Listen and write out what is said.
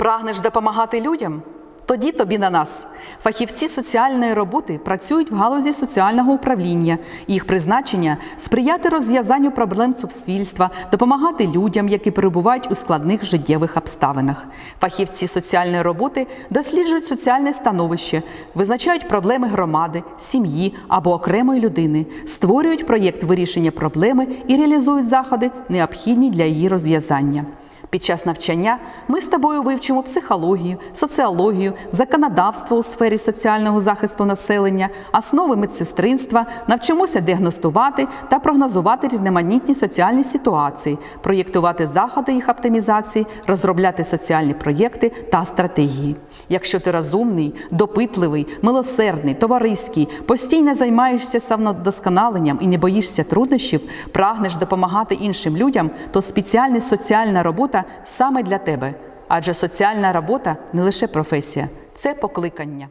Прагнеш допомагати людям? Тоді тобі на нас. Фахівці соціальної роботи працюють в галузі соціального управління. Їх призначення сприяти розв'язанню проблем суспільства, допомагати людям, які перебувають у складних життєвих обставинах. Фахівці соціальної роботи досліджують соціальне становище, визначають проблеми громади, сім'ї або окремої людини, створюють проєкт вирішення проблеми і реалізують заходи, необхідні для її розв'язання. Під час навчання ми з тобою вивчимо психологію, соціологію, законодавство у сфері соціального захисту населення, основи медсестринства, навчимося діагностувати та прогнозувати різноманітні соціальні ситуації, проєктувати заходи їх оптимізації, розробляти соціальні проєкти та стратегії. Якщо ти розумний, допитливий, милосердний, товариський, постійно займаєшся самодосконаленням і не боїшся труднощів, прагнеш допомагати іншим людям, то спеціальність соціальна робота саме для тебе. Адже соціальна робота не лише професія, це покликання.